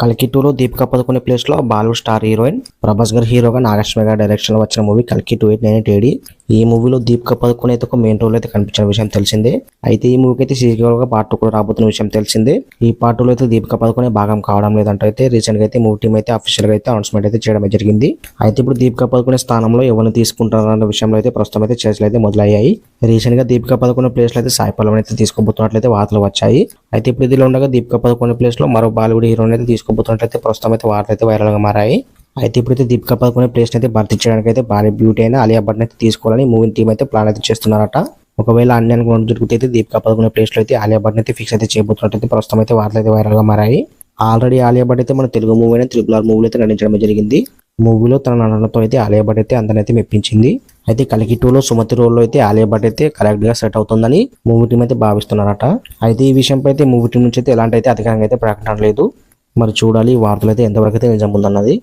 కల్కి టూలో దీపికా పదుకునే ప్లేస్లో బాలీవుడ్ స్టార్ హీరోయిన్ ప్రభాస్ గారు హీరోగా నాగేశ్వర గారి డైరెక్షన్లో వచ్చిన మూవీ కల్కి టూ ఎయిట్ నైన్ ఎయిట్ ఈ మూవీలో దీపికా పదుకునే అయితే ఒక మెయిన్ రోల్ అయితే కనిపించిన విషయం తెలిసిందే. అయితే ఈ మూవీకి అయితే సీరియల్గా పార్ట్ టూ కూడా రాబోతున్న విషయం తెలిసిందే. ఈ పార్ట్ టూలో అయితే దీపికా పదుకునే భాగం కావడం లేదంటే అయితే రీసెంట్గా అయితే మూవీ టీం అయితే అఫీషియల్గా అయితే అనౌన్స్మెంట్ అయితే చేయడం జరిగింది. అయితే ఇప్పుడు దీపిక పదుకునే స్థానంలో ఎవరిని తీసుకుంటారన్న విషయంలో అయితే ప్రస్తుతం అయితే చర్చలు అయితే మొదలయ్యాయి. రీసెంట్గా దీపికా పదుకునే ప్లేస్లో అయితే సాయి పల్లవిని అయితే తీసుకోబోతున్నట్లయితే వార్తలు వచ్చాయి. అయితే ఇప్పుడు ఇదిలో ఉండగా దీపిక పదుకునే ప్లేస్లో మరో బాలీవుడ్ హీరోని అయితే తీసుకోబోతున్నట్లయితే ప్రస్తుతం అయితే వార్తలు అయితే వైరల్గా మారాయి. అయితే ఇప్పుడైతే దీపికా పదుకునే ప్లేస్ అయితే భర్తీ చేయడానికి అయితే భారీ బ్యూటీ అయిన అలియా భట్ అయితే తీసుకోవాలని మూవీ టీం అయితే ప్లాన్ అయితే చేస్తున్నారట. ఒకవేళ అన్ని అనుకోవడం జరిగితే అయితే దీపికా పదుకునే ప్లేస్లో అయితే ఆలియా భట్ అయితే ఫిక్స్ అయితే చేయబోతున్నట్టు ప్రస్తుతం అయితే వార్తలు అయితే వైరల్గా మారాయి. ఆల్రెడీ ఆలియా భట్ అయితే మన తెలుగు మూవీ అయిన త్రిపుల్ ఆర్ మూవీలో అయితే నటించడం జరిగింది. మూవీలో తన నటనతో అయితే ఆలియా భట్ అయితే అందరిని అయితే మెప్పించింది. అయితే కలికి టూలో సుమతి రోల్లో అయితే ఆలియా భట్ అయితే కరెక్ట్గా సెట్ అవుతుందని మూవీ టీం అయితే భావిస్తున్నారట. అయితే ఈ విషయంపై అయితే మూవీ టీం నుంచి అయితే ఎలాంటి అయితే అధికారంగా అయితే ప్రకటన లేదు. మరి చూడాలి వార్తలు అయితే ఎంతవరకు అయితే నిజం ఉందన్నది.